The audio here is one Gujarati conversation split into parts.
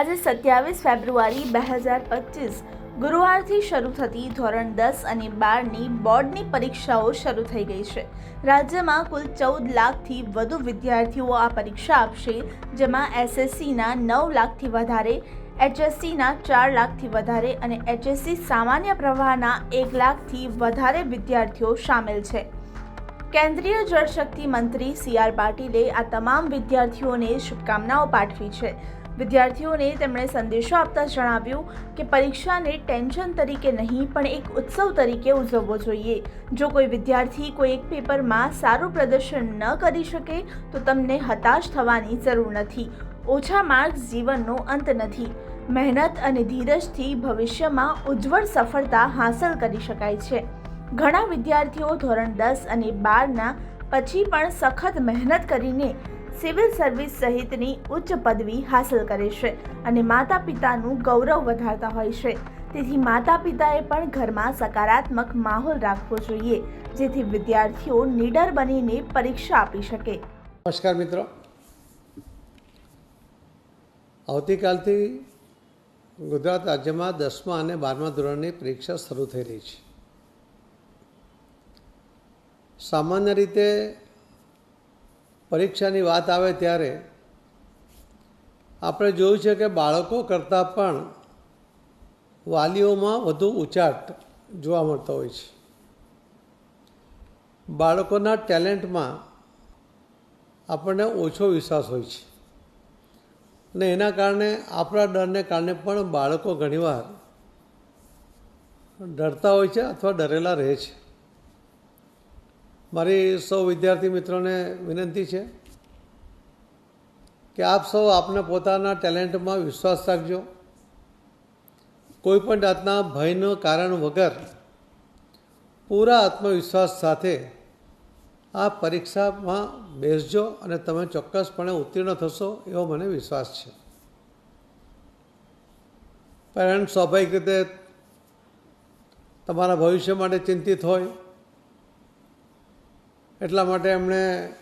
આજે સત્યાવીસ ફેબ્રુઆરી બે હજાર પચીસ. ગુરુવારથી શરૂ થતી ધોરણ દસ અને બારની બોર્ડની પરીક્ષાઓ શરૂ થઈ ગઈ છે. રાજ્યમાં કુલ ચૌદ લાખથી વધુ વિદ્યાર્થીઓ આ પરીક્ષા આપશે, જેમાં એસએસસીના નવ લાખથી વધારે, એચએસસીના ચાર લાખથી વધારે અને એચએસસી સામાન્ય પ્રવાહના એક લાખથી વધારે વિદ્યાર્થીઓ સામેલ છે. કેન્દ્રીય જળશક્તિ મંત્રી સી આર પાટીલે આ તમામ વિદ્યાર્થીઓને શુભકામનાઓ પાઠવી છે. વિદ્યાર્થીઓને તેમણે સંદેશો આપતા જણાવ્યું કે પરીક્ષાને ટેન્શન તરીકે નહીં, પણ એક ઉત્સવ તરીકે ઉજવવો જોઈએ. જો કોઈ વિદ્યાર્થી કોઈ એક પેપરમાં સારું પ્રદર્શન ન કરી શકે, તો તમને હતાશ થવાની જરૂર નથી. ઓછા માર્ક્સ જીવનનો અંત નથી. મહેનત અને ધીરજથી ભવિષ્યમાં ઉજ્જવળ સફળતા હાંસલ કરી શકાય છે. ઘણા વિદ્યાર્થીઓ ધોરણ દસ અને બારના પછી પણ સખત મહેનત કરીને સિવિલ સર્વિસ સહિતની ઉચ્ચ પદવી હાંસલ કરે છે અને માતા પિતાનું ગૌરવ વધારતા હોય છે. તેથી માતા પિતાએ પણ ઘરમાં સકારાત્મક માહોલ રાખવો જોઈએ, જેથી વિદ્યાર્થીઓ નીડર બનીને પરીક્ષા આપી શકે. નમસ્કાર મિત્રો. આવતીકાલથી ગુજરાત રાજ્યમાં દસમા અને બારમા ધોરણની પરીક્ષા શરૂ થઈ રહી છે. સામાન્ય રીતે પરીક્ષાની વાત આવે ત્યારે આપણે જોયું છે કે બાળકો કરતાં પણ વાલીઓમાં વધુ ઉચાટ જોવા મળતો હોય છે. બાળકોના ટેલેન્ટમાં આપણને ઓછો વિશ્વાસ હોય છે. અને એના કારણે આપણા ડરને કારણે પણ બાળકો ઘણીવાર ડરતા હોય છે અથવા ડરેલા રહે છે. મારી સૌ વિદ્યાર્થી મિત્રોને વિનંતી છે કે આપ સૌ આપને પોતાના ટેલેન્ટમાં વિશ્વાસ રાખજો. કોઈપણ જાતના ભયનો કારણ વગર પૂરા આત્મવિશ્વાસ સાથે આ પરીક્ષામાં બેસજો અને તમે ચોક્કસપણે ઉત્તીર્ણ થશો એવો મને વિશ્વાસ છે. પેરેન્ટ્સ સ્વાભાવિક રીતે તમારા ભવિષ્ય માટે ચિંતિત હોય એટલા માટે એમણે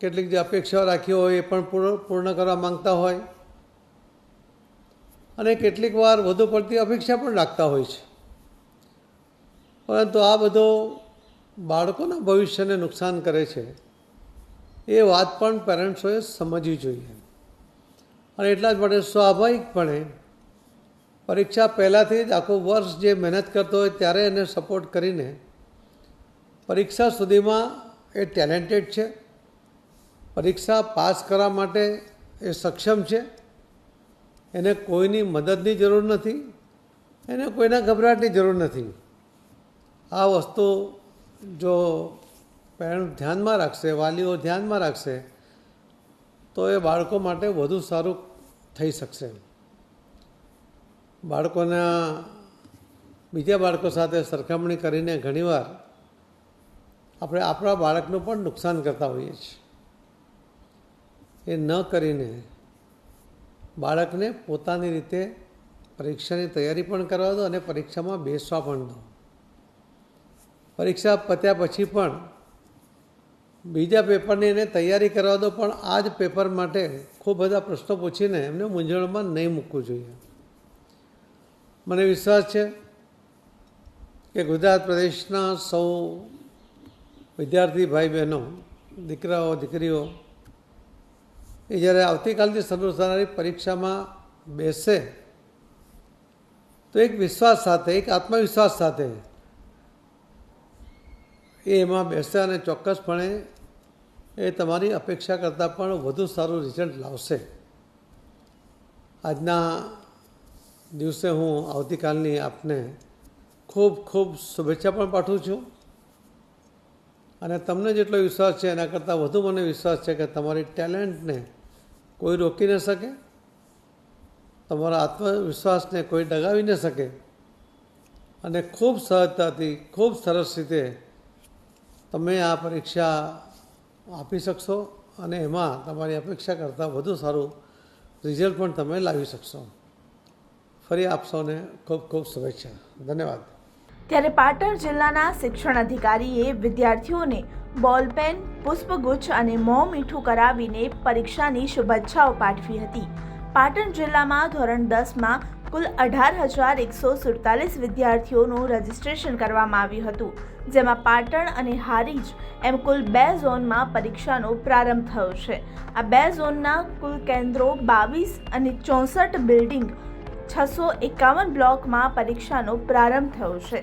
કેટલીક જે અપેક્ષાઓ રાખી હોય એ પણ પૂર્ણ કરવા માંગતા હોય. અને કેટલીક વાર વધુ પડતી અપેક્ષા પણ રાખતા હોય છે. પરંતુ આ બધો બાળકોના ભવિષ્યને નુકસાન કરે છે, એ વાત પણ પેરેન્ટ્સોએ સમજવી જોઈએ. અને એટલા જ માટે સ્વાભાવિકપણે પરીક્ષા પહેલાંથી જ આખું વર્ષ જે મહેનત કરતો હોય ત્યારે એને સપોર્ટ કરીને પરીક્ષા સુધીમાં એ ટેલેન્ટેડ છે. પરીક્ષા પાસ કરવા માટે એ સક્ષમ છે. એને કોઈની મદદની જરૂર નથી. એને કોઈના ગભરાટની જરૂર નથી. આ વસ્તુ જો પેરેન્ટ ધ્યાનમાં રાખશે, વાલીઓ ધ્યાનમાં રાખશે, તો એ બાળકો માટે વધુ સારું થઈ શકશે. બાળકોના, બીજા બાળકો સાથે સરખામણી કરીને ઘણીવાર આપણે આપણા બાળકનું પણ નુકસાન કરતા હોઈએ છીએ. એ ન કરીને બાળકને પોતાની રીતે પરીક્ષાની તૈયારી પણ કરવા દો અને પરીક્ષામાં બેસવા પણ દો. પરીક્ષા પત્યા પછી પણ બીજા પેપરની એને તૈયારી કરવા દો, પણ આ જ પેપર માટે ખૂબ બધા પ્રશ્નો પૂછીને એમને મૂંઝવણમાં નહીં મૂકવું જોઈએ. મને વિશ્વાસ છે કે ગુજરાત પ્રદેશના સૌ વિદ્યાર્થી ભાઈ બહેનો, દીકરાઓ, દીકરીઓ, એ જ્યારે આવતીકાલથી શરૂ થનારી પરીક્ષામાં બેસશે તો એક વિશ્વાસ સાથે, એક આત્મવિશ્વાસ સાથે એ એમાં બેસે અને ચોક્કસપણે એ તમારી અપેક્ષા કરતાં પણ વધુ સારું રિઝલ્ટ લાવશે. આજના દિવસે હું આવતીકાલની આપને ખૂબ ખૂબ શુભેચ્છા પણ પાઠવું છું. અને તમને જેટલો વિશ્વાસ છે, એના કરતાં વધુ મને વિશ્વાસ છે કે તમારી ટેલેન્ટને કોઈ રોકી ન શકે, તમારા આત્મવિશ્વાસને કોઈ ડગાવી ન શકે, અને ખૂબ સહજતાથી ખૂબ સરસ રીતે તમે આ પરીક્ષા આપી શકશો અને એમાં તમારી અપેક્ષા કરતાં વધુ સારું રિઝલ્ટ પણ તમે લાવી શકશો. ફરી આપ સૌને ખૂબ ખૂબ શુભેચ્છા. ધન્યવાદ. ત્યારે પાટણ જિલ્લાના શિક્ષણ અધિકારીએ વિદ્યાર્થીઓને બોલપેન પુષ્પગુચ્છ અને મોં મીઠું કરાવીને પરીક્ષાની શુભેચ્છાઓ પાઠવી હતી. પાટણ જિલ્લામાં ધોરણ દસમાં કુલ અઢાર હજાર એકસો સુડતાલીસ વિદ્યાર્થીઓનું રજીસ્ટ્રેશન કરવામાં આવ્યું હતું, જેમાં પાટણ અને હારીજ એમ કુલ બે ઝોનમાં પરીક્ષાનો પ્રારંભ થયો છે. આ બે ઝોનના કુલ કેન્દ્રો બાવીસ અને ચોસઠ બિલ્ડિંગ છસો એકાવન બ્લોકમાં પરીક્ષાનો પ્રારંભ થયો છે.